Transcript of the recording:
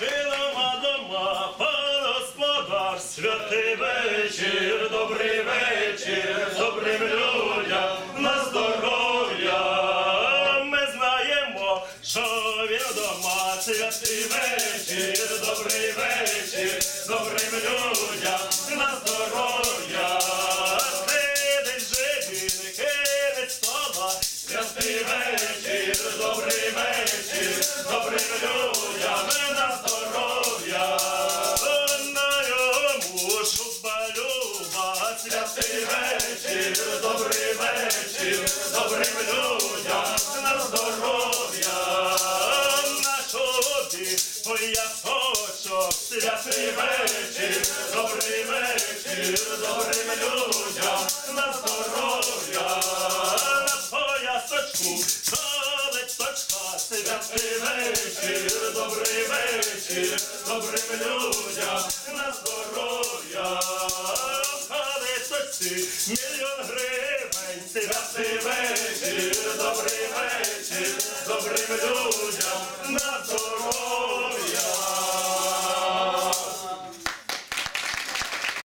Хилома дома, пан господар, святий вечір, добрий вечір, добрим людям на здоров'я. Ми знаємо, що він дома, вечір, добрий вечір, добрим людям на здоров'я. Сидить же він, стола, святий вечір, добрим людям на здоров'я. На шубі поясочок, святий вечір, добрий вечір, добрим людям на здоров'я. На поясочку колечочка, святий вечір, добрий вечір, добрим людям на здоров'я. В мільйон гривень, святий вечір, добрий вечір, добрим людям